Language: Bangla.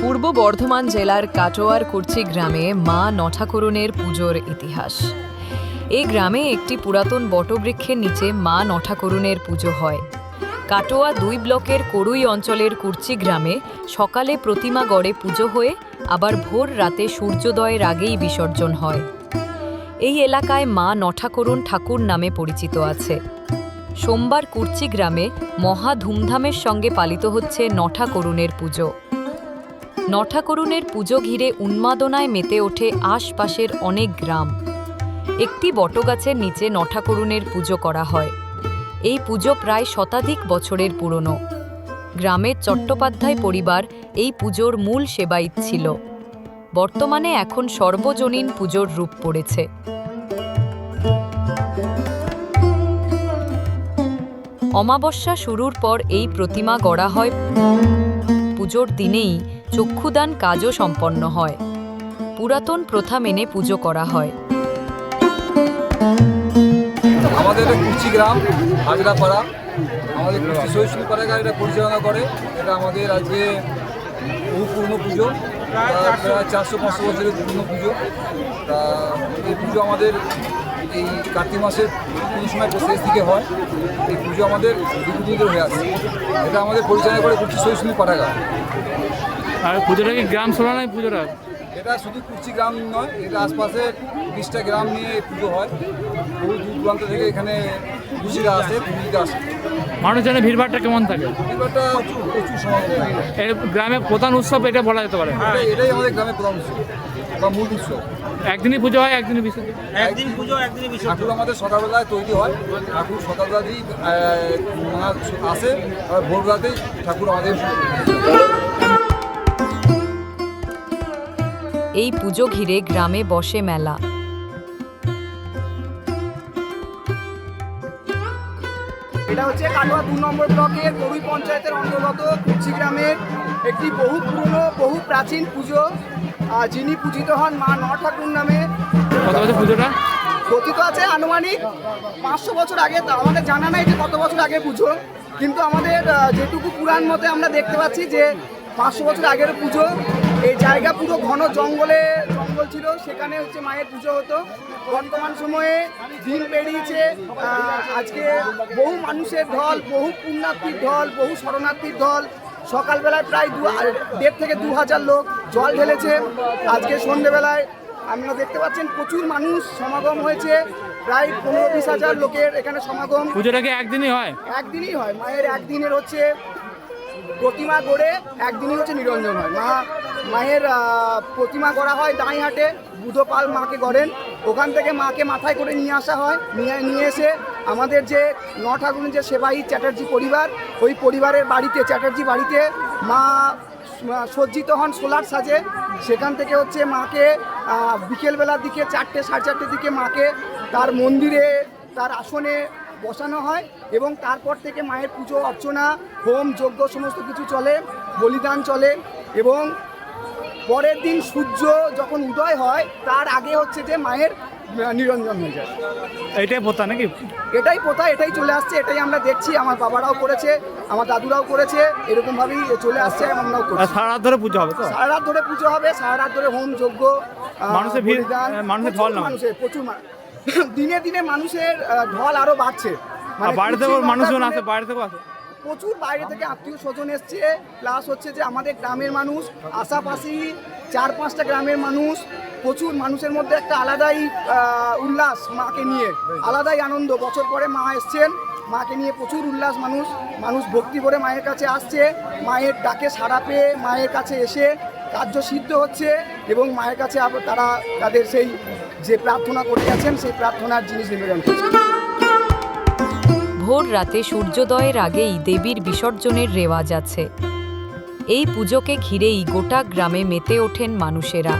পূর্ব বর্ধমান জেলার কাটোয়ার কুর্চি গ্রামে মা নঠাকরুণের পুজোর ইতিহাস। এই গ্রামে একটি পুরাতন বটবৃক্ষের নিচে মা নঠাকরুণের পুজো হয়। কাটোয়া দুই ব্লকের করুই অঞ্চলের কুর্চি গ্রামে সকালে প্রতিমা গড়ে পুজো হয়ে আবার ভোর রাতে সূর্যোদয়ের আগেই বিসর্জন হয়। এই এলাকায় মা নঠাকরুণ ঠাকুর নামে পরিচিত আছে। সোমবার কুর্চি গ্রামে মহা ধুমধামের সঙ্গে পালিত হচ্ছে নঠাকরুণের পুজো। নঠাকরুণের পুজো ঘিরে উন্মাদনায় মেতে ওঠে আশপাশের অনেক গ্রাম। একটি বটগাছের নিচে নঠাকরুণের পুজো করা হয়। এই পুজো প্রায় শতাধিক বছরের পুরনো। গ্রামের চট্টোপাধ্যায় পরিবার এই পুজোর মূল সেবায়িত ছিল। বর্তমানে এখন সর্বজনীন পুজোর রূপ পড়েছে। অমাবস্যা শুরুর পর এই প্রতিমা গড়া হয়। পুজোর দিনেই চক্ষুদান কাজও সম্পন্ন হয়। পুরাতন প্রথা মেনে পুজো করা হয়। আমাদের কুচি গ্রাম হাজরাপাড়া আমাদের কুচি সহিষ্ণু পাড়াগার এটা পরিচালনা করে। এটা আমাদের আজকে বহু পুরনো পুজো। প্রায় চারশো পাঁচশো বছরের পুরনো পুজো। তা এই পুজো আমাদের এই কার্তিক মাসের কোনো সময় শেষ দিকে হয়। এই পুজো আমাদের দীর্ঘদিন ধরে হয়ে আসছে এটা আমাদের পরিচালনা করে কুচি সহিষ্ণু পাঠাগা আর পুজোটা কি গ্রাম শোনা নয় পুজোটা? এটা শুধু কুচি গ্রাম নয় এটা আশপাশের বিশটা গ্রাম নিয়ে এই পুজো হয়। বহু দূর দূরান্ত থেকে এখানে পুজোরা আসে পুজোতে আসে। মানুষজনের ভিড়ভাড়টা কেমন থাকে? এবারটা প্রচুর এই গ্রামের প্রধান উৎসব এটা বলা যেতে পারে। এটাই- এটাই আমাদের গ্রামের প্রধান উৎসব বা মূল উৎসব। একদিনই পুজো হয় একদিনই বিসর্জন? একদিন পুজো একদিনই বিসর্জন। ঠাকুর আমাদের সকালবেলায় তৈরি হয়। ঠাকুর সকালবেলাতেই আসে আর ভোরবেলাতেই ঠাকুর আমাদের এই পুজো ঘিরে গ্রামে বসে মেলা। এটা হচ্ছে কাটোয়া দু নম্বর ব্লকের গরুই পঞ্চায়েতের অন্তর্গত কুচি গ্রামের একটি বহু পুরনো বহু প্রাচীন পুজো। যিনি পূজিত হন মা ন ঠাকুর নামে। কত বছর পুজোটা? কথিত আছে আনুমানিক পাঁচশো বছর আগে তা আমাদের জানা নাই যে কত বছর আগে পুজো। কিন্তু আমাদের যেটুকু পুরাণ মতে আমরা দেখতে পাচ্ছি যে পাঁচশো বছর আগের পুজো। এই জায়গা পুরো ঘন জঙ্গলে জঙ্গল ছিল সেখানে হচ্ছে মায়ের পুজো হতো। বর্তমান সময়ে দিন পেরিয়েছে আজকে বহু মানুষের ঢল বহু পুণ্যার্থীর ঢল বহু শরণার্থীর ঢল। সকালবেলায় প্রায় দু দেড় থেকে দু হাজার লোক জল ঢেলেছে। আজকে সন্ধেবেলায় আপনারা দেখতে পাচ্ছেন প্রচুর মানুষ সমাগম হয়েছে। প্রায় পনেরো বিশ হাজার লোকের এখানে সমাগম। পুজোটা কি একদিনই হয়? একদিনই হয়। মায়ের একদিনের হচ্ছে প্রতিমা গড়ে একদিনই হচ্ছে নিরঞ্জন হয়। মা মায়ের প্রতিমা গড়া হয় দাঁইহাটে বুধপাল মাকে গড়েন। ওখান থেকে মাকে মাথায় করে নিয়ে আসা হয়, নিয়ে নিয়ে এসে আমাদের যে ন ঠাকুরের যে সেবাই চ্যাটার্জি পরিবার, ওই পরিবারের বাড়িতে, চ্যাটার্জি বাড়িতে মা সজ্জিত হন সোলার সাজে। সেখান থেকে হচ্ছে মাকে বিকেলবেলার দিকে চারটে, সাড়ে চারটের দিকে মাকে তার মন্দিরে, তার আসনে বসানো হয় এবং তারপর থেকে মায়ের পুজো অর্চনা হোম যজ্ঞ সমস্ত কিছু চলে বলিদান চলে এবং পরের দিন সূর্য যখন উদয় হয় তার আগে হচ্ছে যে মায়ের নিরঞ্জন হয়ে যায়। এটাই পোতা নাকি? এটাই প্রথা এটাই চলে আসছে এটাই আমরা দেখছি আমার বাবারাও করেছে আমার দাদুরাও করেছে এরকমভাবেই চলে আসছে আমরাও করছি। সারা রাত ধরে পুজো হবে তো? সারা রাত ধরে পুজো হবে সারা রাত ধরে হোম যজ্ঞ মানুষের ভিড়, মানুষের প্রচুর ঢল মানুষের প্রচুর দিনে দিনে মানুষের ঢল আরও বাড়ছে। মানে বাড়ি থেকেও মানুষজন আছে আসে আছে বাইরে থেকেও আসে প্রচুর বাইরে থেকে আত্মীয় স্বজন এসছে। প্লাস হচ্ছে যে আমাদের গ্রামের মানুষ, আশাপাশি চার পাঁচটা গ্রামের মানুষ, প্রচুর মানুষের মধ্যে একটা আলাদাই উল্লাস মাকে নিয়ে, আলাদাই আনন্দ। বছর পরে মা এসছেন, মাকে নিয়ে প্রচুর উল্লাস মানুষ মানুষ ভক্তি করে মায়ের কাছে আসছে, মায়ের ডাকে সাড়া পেয়ে মায়ের কাছে এসে কার্য সিদ্ধ হচ্ছে এবং মায়ের কাছে তারা তাদের সেই যে প্রার্থনা করে গেছেন, সেই প্রার্থনার জিনিস নিবেদন করছে। ভোর রাতে সূর্যোদয়ের আগেই দেবীর বিসর্জনের রেওয়াজ আছে। এই পুজোকে ঘিরেই গোটা গ্রামে মেতে ওঠেন মানুষেরা।